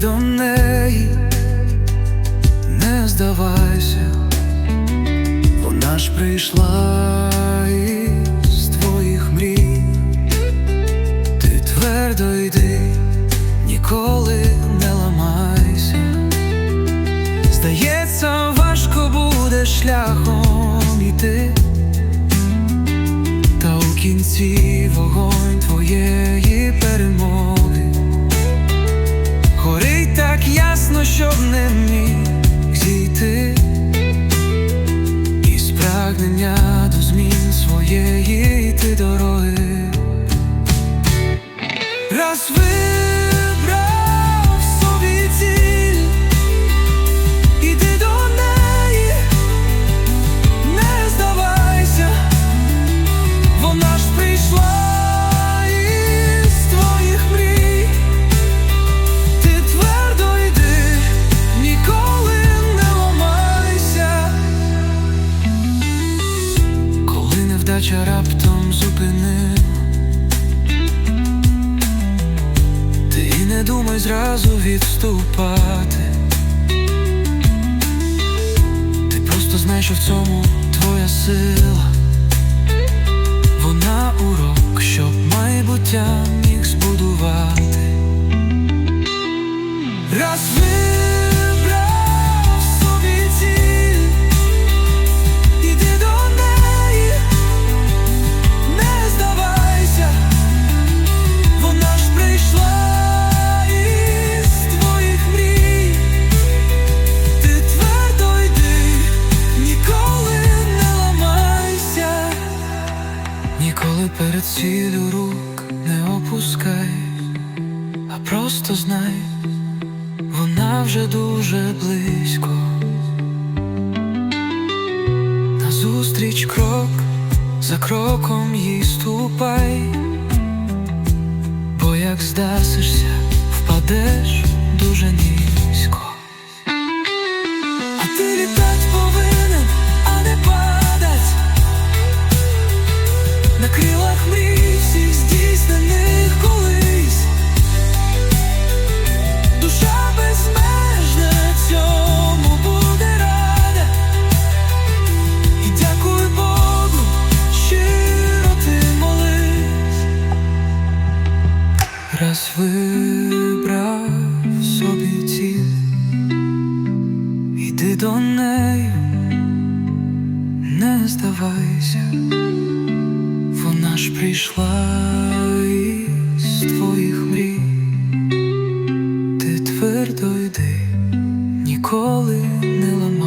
До неї, не здавайся, вона ж прийшла із твоїх мрій, ти твердо йди, ніколи не ламайся. Здається, важко буде шляхом іти, та у кінці вогонь твоєї перемоги. Раз вибрав собі ціль, іди до неї, не здавайся, вона ж прийшла із твоїх мрій. Ти твердо йди, ніколи не ламайся, коли невдача раптом зупини, зразу відступати. Ти просто знаєш, що в цьому твоя сила, вона урок, щоб майбуття ніколи цілю рук не опускай, а просто знай. Вона вже дуже близько. Назустріч крок за кроком їй ступай, бо як здасишся, впадеш дуже низько. А ти на крилах мрій здійснених колись. Душа безмежна цьому буде рада. І дякуй Богу, щиро ти молись. Раз вибрав собі ціль Іди до неї, Ж із твоїх мрій ти твердо йди, ніколи не ламайся.